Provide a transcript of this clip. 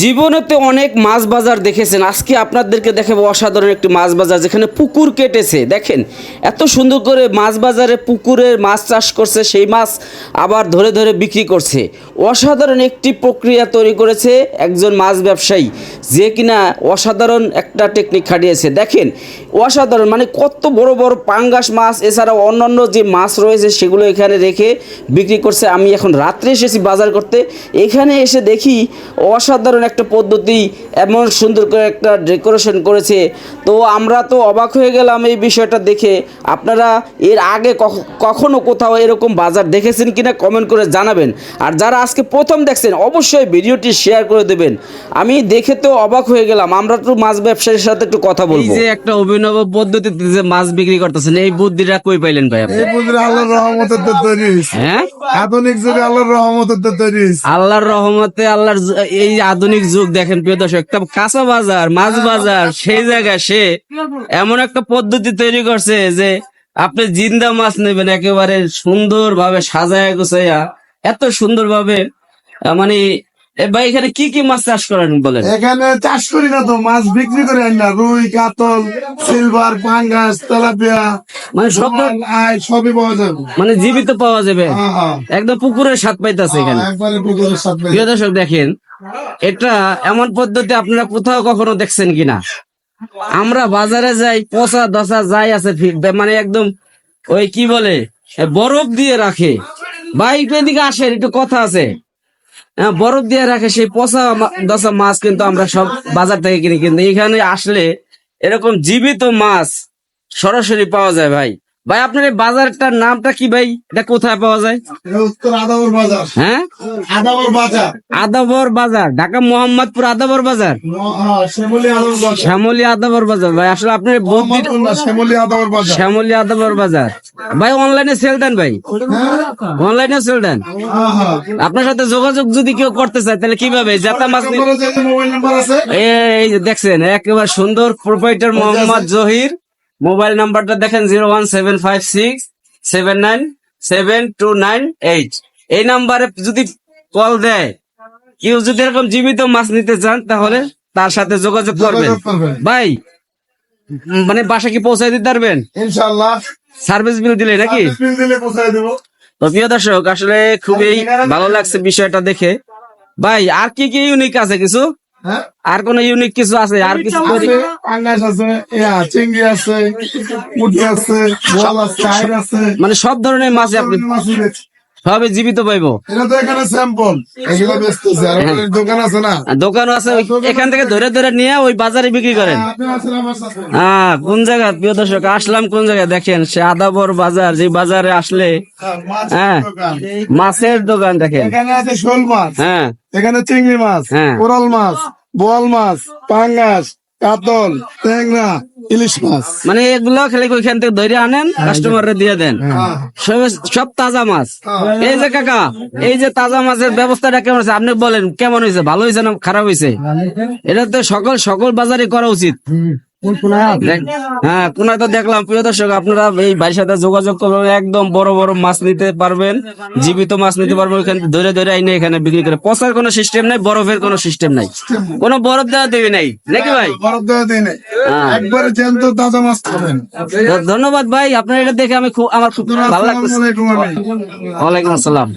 জীবনেতে অনেক মাছ বাজার দেখেছেন। আজকে আপনাদেরকে দেখাবো অসাধারণ একটি মাছ বাজার যেখানে পুকুর কেটেছে। দেখেন, এত সুন্দর করে মাছ বাজারে পুকুরের মাছ চাষ করছে, সেই মাছ আবার ধরে ধরে বিক্রি করছে। অসাধারণ একটি প্রক্রিয়া তৈরি করেছে একজন মাছ ব্যবসায়ী। যে কিনা অসাধারণ একটা টেকনিক খাটিয়েছে। দেখেন, অসাধারণ মানে কত বড় বড় পাঙ্গাস মাছ, এছাড়াও অন্যান্য যে মাছ রয়েছে সেগুলো এখানে রেখে বিক্রি করছে। আমি এখন রাত্রে এসেছি বাজার করতে। এখানে এসে দেখি অসাধারণ একটা পদ্ধতি, এমন সুন্দর করে একটা ডেকোরেশন করেছে। তো আমরা তো অবাক হয়ে গেলাম এই বিষয়টা দেখে। আপনারা এর আগে কখ- কখনো কোথাও এরকম বাজার দেখেছেন কিনা কমেন্ট করে জানাবেন। আর যারা আজকে প্রথম দেখছেন, অবশ্যই ভিডিওটি শেয়ার করে দেবেন। আমি দেখে তো অবাক হয়ে গেলাম আমরা তো মাছ ব্যবসায়ীর সাথে একটু কথা বলব এই যে একটা অভিনব পদ্ধতিতে যে মাছ বিক্রি করতেছেন এই বুদ্ধিটা কই পাইলেন ভাই আপনি এই পুজোর আল্লাহর রহমতের তো তৈরি হয়েছে। হ্যাঁ আধুনিক যুগে আল্লাহর রহমতের তো তৈরি হয়েছে। আল্লাহর রহমতে আল্লাহর এই আধুনিক যুগ দেখেন প্রিয় দর্শক একটা কাঁচা বাজার মাছ বাজার সেই জায়গায় সে এমন একটা পদ্ধতি তৈরি করছে যে আপনি জিন্দা মাছ নেবেন একেবারে সুন্দর ভাবে সাজায় গুছাইয়া এত সুন্দর ভাবে মানে ভাই এখানে কি কি মাছ চাষ করেন বলেন? এখানে চাষ করি না তো মাছ বিক্রি করে না রুই কাতল সিলভার পাঙ্গাস তেলাপিয়া মানে সব সবই পাওয়া যাবে। মানে জীবিত পাওয়া যাবে? হ্যাঁ, হ্যাঁ। একদম পুকুরের স্বাদ পাইতেছে এখানে। পুকুরের সাথে প্রিয় দর্শক দেখেন এটা এমন পদ্ধতি আপনারা কোথাও কখনো দেখছেন কিনা? আমরা বাজারে যাই পচা দশা যাই আছে মানে একদম ওই কি বলে বরফ দিয়ে রাখে। ভাই একটু এদিকে আসেন একটু কথা আছে। হ্যাঁ, বরফ দিয়ে রাখে সেই পচা দশা মাছ কিন্তু আমরা সব বাজার থেকে কিনি। কিন্তু এখানে আসলে এরকম জীবিত মাছ সরাসরি পাওয়া যায় ভাই। ভাই আপনার এই বাজারটার নামটা কি ভাই? এটা কোথায় পাওয়া যায়? উত্তর আদাবর বাজার। হ্যাঁ? আদাবর বাজার। আদাবর বাজার ঢাকা মোহাম্মদপুর আদাবর বাজার। হ্যাঁ, শ্যামলী আদাবর বাজার। ভাই আসলে আপনার বুদ্ধি শ্যামলী আদাবর বাজার। শ্যামলী আদাবর বাজার। ভাই অনলাইনে সেল দেন ভাই। অনলাইনে সেল দেন। হ্যাঁ, হ্যাঁ। আপনার সাথে যোগাযোগ যদি কেউ করতে চায় তাহলে কীভাবে জাতা মাছ নি- মোবাইল নাম্বার আছে। এই- দেখছেন একেবারে সুন্দর প্রোপাইটার মোহাম্মদ জহির। মোবাইল নাম্বারটা দেখেন zero one seven five six seven nine seven two nine eight. এই নাম্বারে যদি কল দেয় কেউ যদি এরকম জীবিত মাছ নিতে চান তাহলে তার সাথে যোগাযোগ করবেন। ভাই মানে বাসা কি পৌঁছায় দিতে পারবেন? ইনশাআল্লাহ। সার্ভিস বিল দিলে নাকি? দিলে পৌঁছায় দেবো। তো প্রিয় দর্শক আসলে খুবই ভালো লাগছে বিষয়টা দেখে। ভাই আর কি কি ইউনিক আছে কিছু? আর কোন ইউনিক কিছু আছে? আর কিছু আছে, পাঙ্গাস আছে চিংড়ি আছে পুঁটি আছে বোয়াল আছে আছে। মানে সব ধরনের মাছ আপনি সবই জীবিত পাইবো। এটা তো এখানে স্যাম্পল এগুলো বেচতেছে আর দোকান আছে না? আর দোকানও আছে এখান থেকে ধরে ধরে নিয়ে ওই বাজারে বিক্রি করেন। সাথে। হ্যাঁ কোন জায়গা? প্রিয় দর্শক আসলাম কোন জায়গায় দেখেন সে আদাবর বাজার যে বাজারে আসলে হ্যাঁ মাছের দোকান দেখেন। এখানে আছে শোল মাছ। হ্যাঁ। এখানে চিংড়ি মাছ হ্যাঁ। কোরাল মাছ বোয়াল মাছ পাঙ্গাস কাতল ট্যাংরা ইলিশ মাছ। মানে এগুলো খালি ওইখান থেকে ধরে আনেন কাস্টমাররে দিয়ে দেন। সব সব তাজা মাছ। এই যে কাকা এই যে তাজা মাছের ব্যবস্থাটা কেমন আছে আপনি বলেন কেমন হয়েছে? ভালো হয়েছে না খারাপ হয়েছে? এটা তো সকল সকল বাজারে করা উচিত। হ্যাঁ কোন তো দেখলাম প্রিয় দর্শক আপনারা এই ভাইয়ের সাথে যোগাযোগ করবেন একদম বড় বড় মাছ নিতে পারবেন জীবিত মাছ নিতে পারবেন ওখানে ধরে ধরে আইনে এখানে বিক্রি করে। পচার কোনো সিস্টেম নাই বরফের কোনো সিস্টেম নাই। কোনো বরফ দেওয়া দেবে নাই নাকি ভাই? বরফ দেওয়া দিই নাই। হ্যাঁ। জ্যান্ত তাজা মাছ খাবেন ধন্যবাদ ভাই আপনার এটা দেখে আমি খুব আমার খুব ভালো আমি ওয়ালাইকুম আসসালাম।